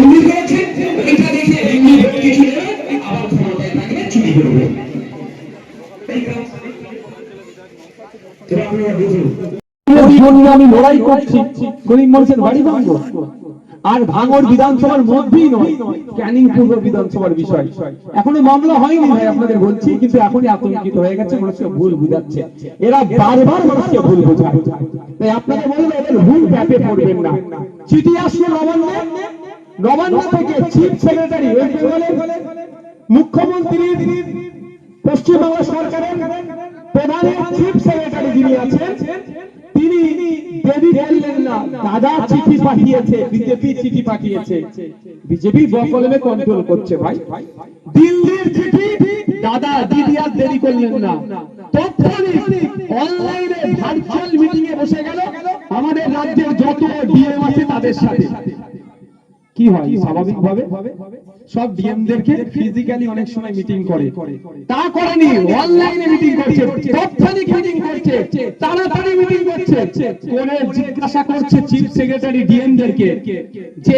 এমনি করেছে, এটা দেখে এমনি কিছু আবার ক্ষমতায় থাকলে চুরি করবে। আমি লড়াই করছি, গরিব মানুষের বাড়ি ভাঙবো। আর ভাঙর বিধানসভার মধ্যেই নয়, ক্যানিং পূর্ব বিধানসভার বিষয়। এখনও মামলা হয়নি ভাই, আপনাদের বলছি, কিন্তু এখনই আতঙ্কিত হয়ে গেছে, মানুষকে ভুল বুঝাচ্ছে। এরা বারবার মানুষকে ভুল বোঝায়। তাই আপনাকে বলব এদের ভুল ব্যাপে পড়বেন না। চিঠি আসলো নবান্নে নবান্ন থেকে চিফ সেক্রেটারি ওয়েস্ট বেঙ্গলের মুখ্যমন্ত্রীর পশ্চিমবাংলা সরকারের প্রধানের চিফ সেক্রেটারি যিনি আছেন তিনি দেবী বললেন না দাদা চিঠি পাঠিয়েছে বিজেপি চিঠি পাঠিয়েছে। বিজেপি বকলমে কন্ট্রোল করছে ভাই। দিল্লির চিঠি দাদা দিদি আর দেরি করলেন না। তৎক্ষণিক অনলাইনে ভার্চুয়াল মিটিং এ বসে গেল। আমাদের রাজ্যের যত ডিএম আছে তাদের সাথে। কি হয়? স্বাভাবিক ভাবে? সব ডিএমদেরকে ফিজিক্যালি অনেক সময় মিটিং করে। তা করেনি অনলাইনে মিটিং করছে, তাৎক্ষণিক মিটিং করছে, তাড়াতাড়ি মিটিং করছে। করে জিজ্ঞাসা করছে চিফ সেক্রেটারি ডিএমদেরকে যে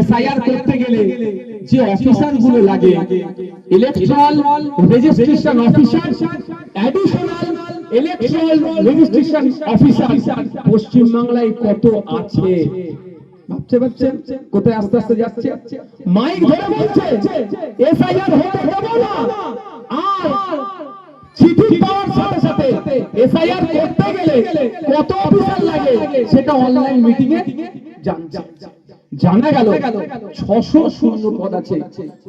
এসআইআর করতে গেলে যে অফিসারগুলো লাগে electoral registration officer additional electoral registration officer পশ্চিম বাংলায় কত আছে? ভাবছে ভাবছে কোথায় আস্তে আস্তে যাচ্ছে? মাইক ধরে বলছে হতে দেব না। আর চিঠি পাওয়ার সাথে সাথে করতে গেলে কত অফিসার লাগে সেটা অনলাইন মিটিং এ জানছে। জানা গেল ছশো শূন্য পদ আছে।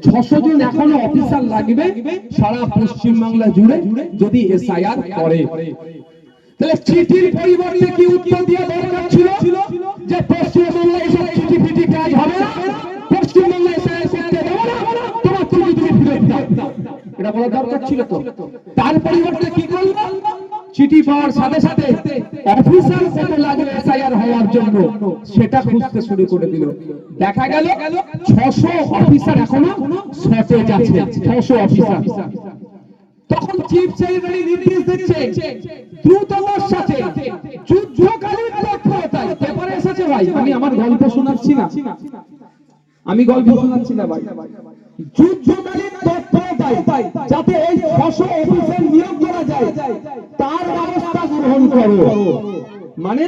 ছশো জন এখনও অফিসার লাগবে সারা পশ্চিম বাংলা জুড়ে যদি এসআইআর করে। তাহলে চিঠির পরিবর্তে কি উত্তর দেওয়া দরকার ছিল? যে পশ্চিমবঙ্গে এসব চিঠি ফিটি কাজ হবে না পশ্চিমবঙ্গে তোমার চিঠি তুমি ফিরত দাও। এটা বলা দরকার ছিল তো। তার পরিবর্তে কি করল চিঠি পাওয়ার সাথে সাথে অফিসার কত লাগবে এসআইআর হওয়ার জন্য, সেটা খুঁজতে শুরু করে দিল। দেখা গেল ছশো অফিসার এখনও শর্টেজ আছে, ছশো অফিসার। তখন চিফ সেক্রেটারি নির্দেশ দিচ্ছে, দ্রুততার সাথে যুদ্ধকালীন ভাই, আমি আমার গল্প শোনাচ্ছি না। আমি গল্প শোনাচ্ছি না, ভাই। যুদ্ধকালীন তৎপরতায় যাতে এই ছশো নিয়োগ করা যায়, তার ব্যবস্থা গ্রহণ করো। মানে?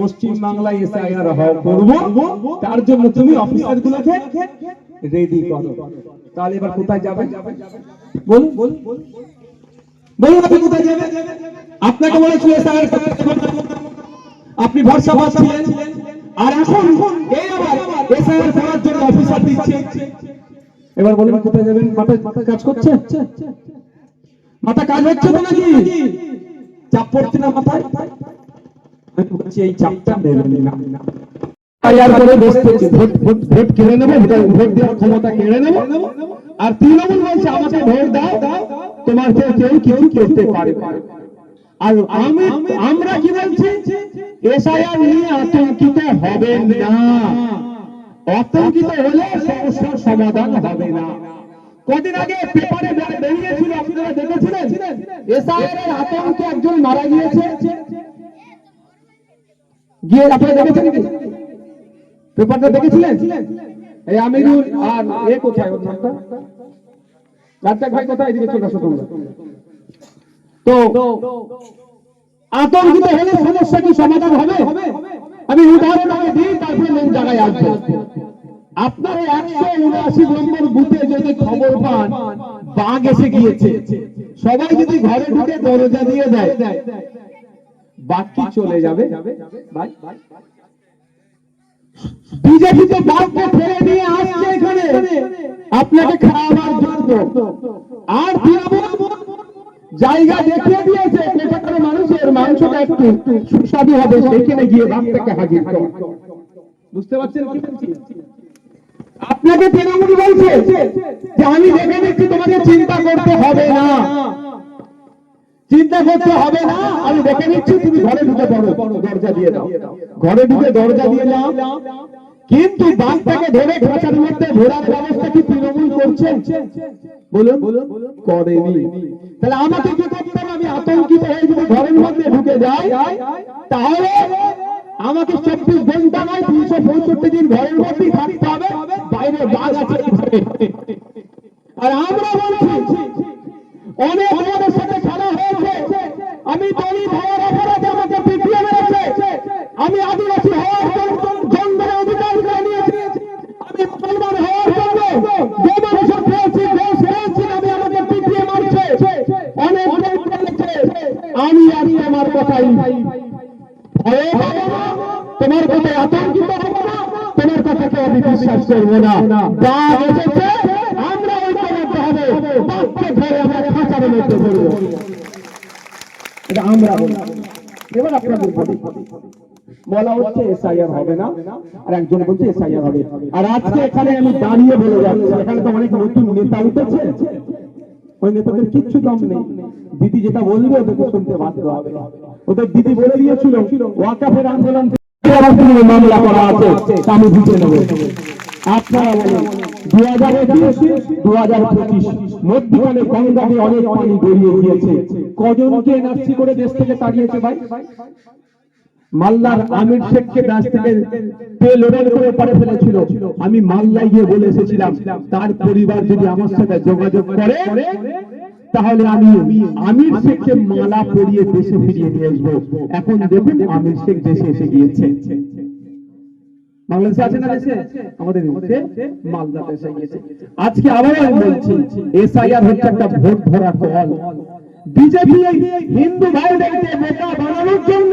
পশ্চিম বাংলায় এসে আইআর করব, তার জন্য তুমি অফিসার গুলোকে রেডি করো। তাহলে এবার কোথায় যাবে? আপনি কোথায় আপনাকে বলেছিল আপনি ভরসা পাচ্ছিলেন? আর এখন এসআইআর করার জন্য অফিসার দিচ্ছে। এবার বলুন, কোথায় যাবেন? মাথা মাথা কাজ করছে? মাথা কাজ হচ্ছে তো নাকি? চাপ পড়ছে না মাথায়? এই চাপটা নেবেন না আর আমাকে ভোট দাও। তোমার কেউ পারে। আর আমি, আমরা কি বলছি? এসআইআর নিয়ে আতঙ্কিত হবেন না। আতঙ্কিত হলে সমস্যার সমাধান হবে না। কদিন আগে পেপারে বেরিয়েছিল, আপনারা দেখেছিলেন? এসআইআর এর আতঙ্কে একজন মারা গিয়েছে। গিয়ে আপনারা দেখেছেন পেপারটা দেখেছিলেন? এই আমিরুল আর এ কোথায় রাজ্জাক ভাই কোথায়? এদিকে চলে আসো তোমরা। তো আতঙ্কিত হলে সমস্যা কি সমাধান হবে? আমি উদাহরণ আগে দিই তারপরে মেন জায়গায় আসব। আপনার একশো উনআশি নম্বর বুথে যদি খবর পান, বাঘ এসে গিয়েছে। সবাই যদি ঘরে ঢুকে দরজা দিয়ে দেয়, বাঘ কি চলে যাবে? বিজেপি তো বাঘকে ফেলে নিয়ে আসছে এখানে। আপনাকে খাওয়াবার জন্য। আর তৃণমূল জায়গা দেখিয়ে দিয়েছে কোথাকার মানুষের মাংসটা একটু সুস্বাদু হবে, সেখানে গিয়ে বাঘটাকে হাজির করো বুঝতে পারছেন কি বলছি? আপনাকে তৃণমূল বলছে যে আমি দেখে নিচ্ছি তোমাকে চিন্তা করতে হবে না। চিন্তা করতে হবে না। আমি দেখে নিচ্ছি, তুমি ঘরে ঢুকে পড়ো, দরজা দিয়ে দাও। ঘরে ঢুকে দরজা দিয়ে দাও। কিন্তু বাঘটাকে ধরে খাঁচার মধ্যে ঘোরার ব্যবস্থা কি তৃণমূল করছে? বলুন। করেনি। তাহলে আমাকে কি করতে হবে, আমি আতঙ্কিত হয়ে যদি ঘরের মধ্যে ঢুকে যাই, তাহলে আমাকে চব্বিশ ঘণ্টা নয় তিনশো পঁয়ষট্টি দিন ঘরের মধ্যেই থাকতে হবে, বাইরে বাঘ আছে করব না। বাঘ এসেছে আমরা ঐক্যবদ্ধ হবে। বাঘকে ধরে আমরা খাঁচার মধ্যে এটা আমরা এবার আপনাদের বলা। হচ্ছে এসআইআর হবে না আর একজন বলছে এসআইআর হবে। আর আজকে এখানে আমি দাঁড়িয়ে বলে যাচ্ছি। এখানে তো অনেক নতুন নেতা উঠেছে। ওই নেতাদের কিচ্ছু দম নেই। দিদি যেটা বলবে ওদেরকে শুনতে বাধ্য হবে। ওদের দিদি বলে দিয়েছিল ওয়াকাফের আন্দোলন মামলা করা আছে তা আমি বুঝে নেব। আমি মাল্লায় গিয়ে বলে এসেছিলাম তার পরিবার যদি আমার সাথে যোগাযোগ করে, তাহলে আমি আমির শেখকে মালা পরিয়ে দেশে ফিরিয়ে নিয়ে আসব। এখন দেখুন আমির শেখ দেশে এসে গিয়েছে বাংলাদেশে আছে না দেশে? আমাদের দেশে মালদাতে এসে গিয়েছে। আজকে আবার আমি বলছি এসআইআর হচ্ছে একটা ভোট ধরা কল বিজেপি হিন্দু ভাইদেরকে নেতা বানানোর জন্য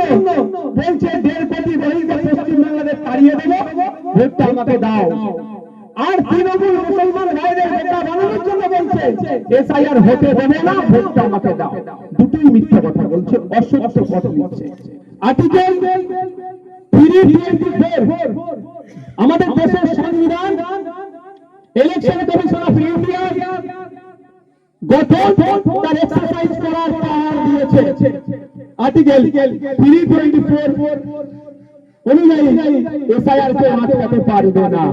বলছে দেড় কোটি রোহিঙ্গা পশ্চিমবাংলাদেশ তাড়িয়ে দেবো। ভোটটা আমাকে দাও। আর তৃণমূল মুসলমান ভাইদের নেতা বানানোর জন্য বলছে এসআইআর হতে দেবে না ভোটটা আমাকে দাও। দুটোই মিথ্যা কথা বলছে অসত্য কথা দিচ্ছে আর্টিকেল থ্রি টোয়েন্টি ফোর আমাদের দেশের সংবিধান ইলেকশন কমিশন অফ ইন্ডিয়া গঠন, তার এক্সারসাইজ করার পাওয়ার দিয়েছে। আর্টিকেল থ্রি টোয়েন্টি ফোর অনুযায়ী কে আটকাতে পারবে না।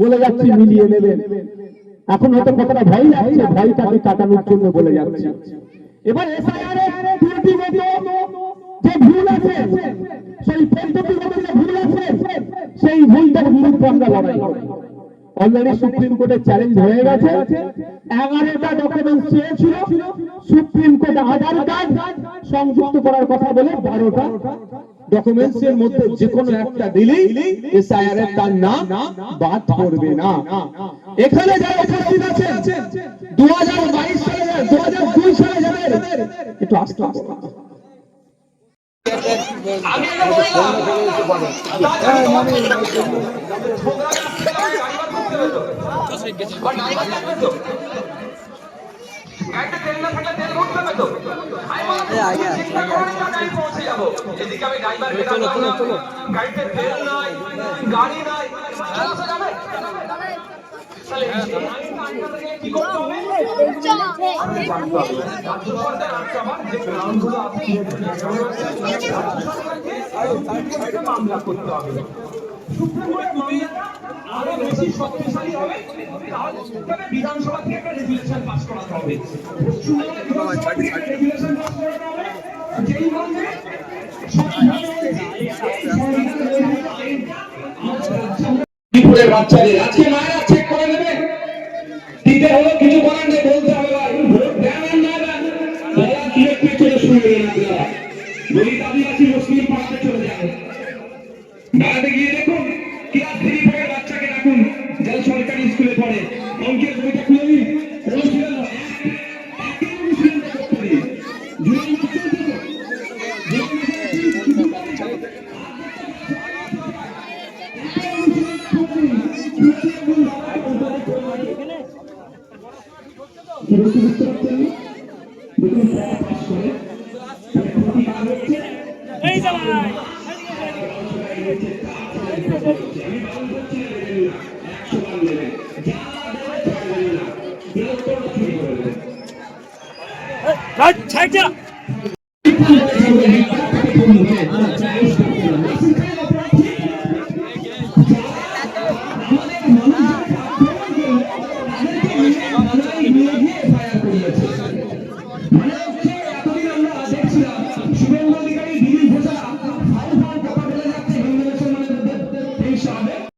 বলে যাচ্ছি, মিলিয়ে নেবেন। এখন হয়তো কতটা ভয় লাগছে, ভয়টাকে কাটানোর জন্য বলে যাচ্ছি। এবার এসআইআর এর ত্রুটিগত যে ভুল আছে, সেই ভুল আছে, সেই ভুলটার বিরুদ্ধে আমরা লড়াই অলরেডি সুপ্রিম কোর্টে চ্যালেঞ্জ হয়ে গেছে। এগারোটা ডকুমেন্ট চেয়েছিল সুপ্রিম কোর্ট আধার কার্ড সংযুক্ত করার কথা বলে বারোটা ডকুমেন্টস এর মধ্যে যে কোনো একটা দিলেই এসআইআর এর তার নাম বাদ করবে না। এখানে যারা উপস্থিত আছেন দু হাজার বাইশ সালে দু হাজার দুই সালে যাদের, একটু আস্তে আস্তে। ড্রাইভারকে ডাকলাম না, গাড়িতে তেল নাই, গাড়ি নাই, বাচ্চাদের আজকে মায়েরা নেবে দিতে হলো কিছু করার নেই